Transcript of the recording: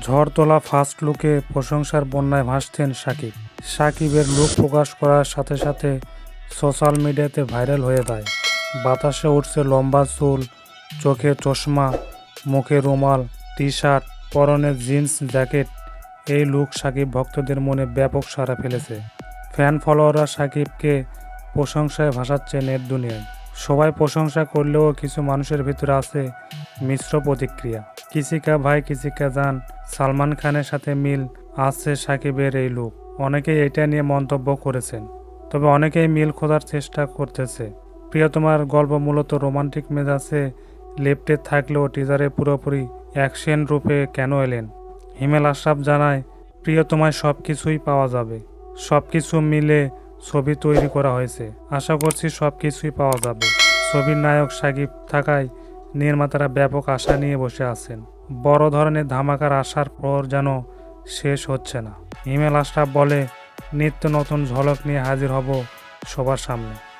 ঝড় তোলা ফার্স্ট লুকে প্রশংসার বন্যায় ভাসছেন সাকিব। সাকিবের লুক প্রকাশ করার সাথে সাথে সোশ্যাল মিডিয়াতে ভাইরাল হয়ে যায়। বাতাসে উঠছে লম্বা চুল, চোখে চশমা, মুখে রুমাল টি শার্ট পরনে জিন্স, জ্যাকেট। এই লুক সাকিব ভক্তদের মনে ব্যাপক সাড়া ফেলেছে। ফ্যান ফলোয়াররা সাকিবকে প্রশংসায় ভাসাচ্ছে নেট দুনিয়ায়। সবাই প্রশংসা করলেও কিছু মানুষের ভিতরে আছে মিশ্র প্রতিক্রিয়া। কিসিকা ভাই কিসিকা যান সালমান খানের সাথে মিল আছে সাকিবের এই লুক। অনেকেই এটা নিয়ে মন্তব্য করেছেন। তবে অনেকেই মিল খোঁজার চেষ্টা করতেছে। প্রিয়তমার গল্প মূলত রোমান্টিক মেজাজে লেফটে থাকলেও টিজারে পুরোপুরি অ্যাকশন রূপে কেন এলেন? হিমেল আশরাফ জানায় প্রিয়তমায় সব কিছুই পাওয়া যাবে। সব কিছু মিলে ছবি তৈরি করা হয়েছে। আশা করছি সব কিছুই পাওয়া যাবে। ছবির নায়ক সাকিব থাকায় নির্মাতারা ব্যাপক আশা নিয়ে বসে আছেন। বড় ধরনের ধামাকার আশার পর যেন শেষ হচ্ছে না। হিমেল আশরাফ বলে, নিত্য নতুন ঝলক নিয়ে হাজির হব সবার সামনে।